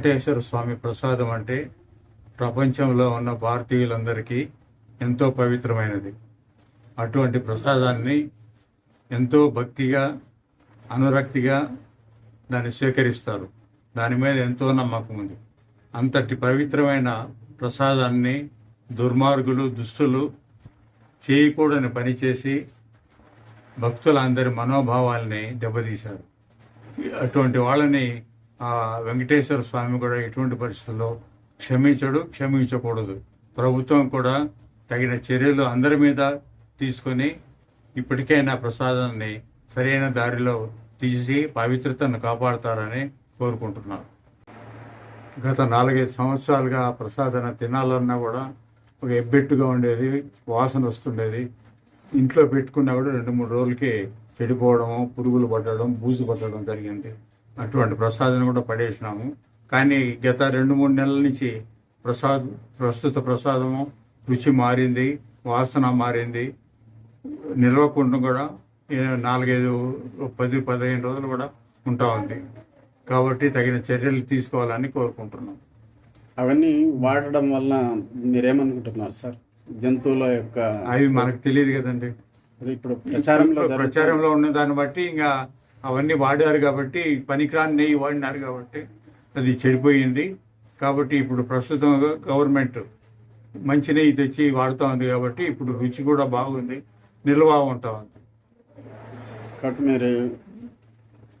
వెంకటేశ్వర స్వామి ప్రసాదం అంటే ప్రపంచంలో ఉన్న భారతీయులందరికీ ఎంతో పవిత్రమైనది. అటువంటి ప్రసాదాన్ని ఎంతో భక్తిగా అనురక్తిగా దాన్ని స్వీకరిస్తారు. దాని మీద ఎంతో నమ్మకం ఉంది. అంతటి పవిత్రమైన ప్రసాదాన్ని దుర్మార్గులు దుష్టులు చేయకూడని పనిచేసి భక్తులందరి మనోభావాల్ని దెబ్బతీశారు. అటువంటి వాళ్ళని వెంకటేశ్వర స్వామి కూడా ఎటువంటి పరిస్థితుల్లో క్షమించడు క్షమించకూడదు. ప్రభుత్వం కూడా తగిన చర్యలు అందరి మీద తీసుకొని ఇప్పటికైనా ప్రసాదాన్ని సరైన దారిలో తీసి పవిత్రతను కాపాడతారని కోరుకుంటున్నాను. గత నాలుగైదు సంవత్సరాలుగా ఆ ప్రసాదాన్ని తినాలన్నా కూడా ఒక ఎబ్బెట్టుగా ఉండేది వాసన వస్తుండేది. ఇంట్లో పెట్టుకున్నా కూడా రెండు మూడు రోజులకి చెడిపోవడము పురుగులు పట్టడం బూజు పట్టడం జరిగింది. అటువంటి ప్రసాదం కూడా పడేసినాము. కానీ గత రెండు మూడు నెలల నుంచి ప్రసాద్ ప్రస్తుత ప్రసాదము రుచి మారింది వాసన మారింది. నిల్వకుండా కూడా నాలుగైదు పది పదిహేను రోజులు కూడా ఉంటా ఉంది. కాబట్టి తగిన చర్యలు తీసుకోవాలని కోరుకుంటున్నాం. అవన్నీ వాడడం వల్ల మీరేమనుకుంటున్నారు సార్? జంతువుల యొక్క అవి మనకు తెలియదు కదండి. ఇప్పుడు ప్రచారంలో ప్రచారంలో ఉన్న దాన్ని బట్టి ఇంకా అవన్నీ వాడారు కాబట్టి పనికిరాని నెయ్యి వాడినారు కాబట్టి అది చెడిపోయింది. కాబట్టి ఇప్పుడు ప్రస్తుతం గవర్నమెంట్ మంచి నెయ్యి తెచ్చి వాడుతూ ఉంది కాబట్టి ఇప్పుడు రుచి కూడా బాగుంది నిల్వ ఉంటా ఉంది. కాబట్టి మీరు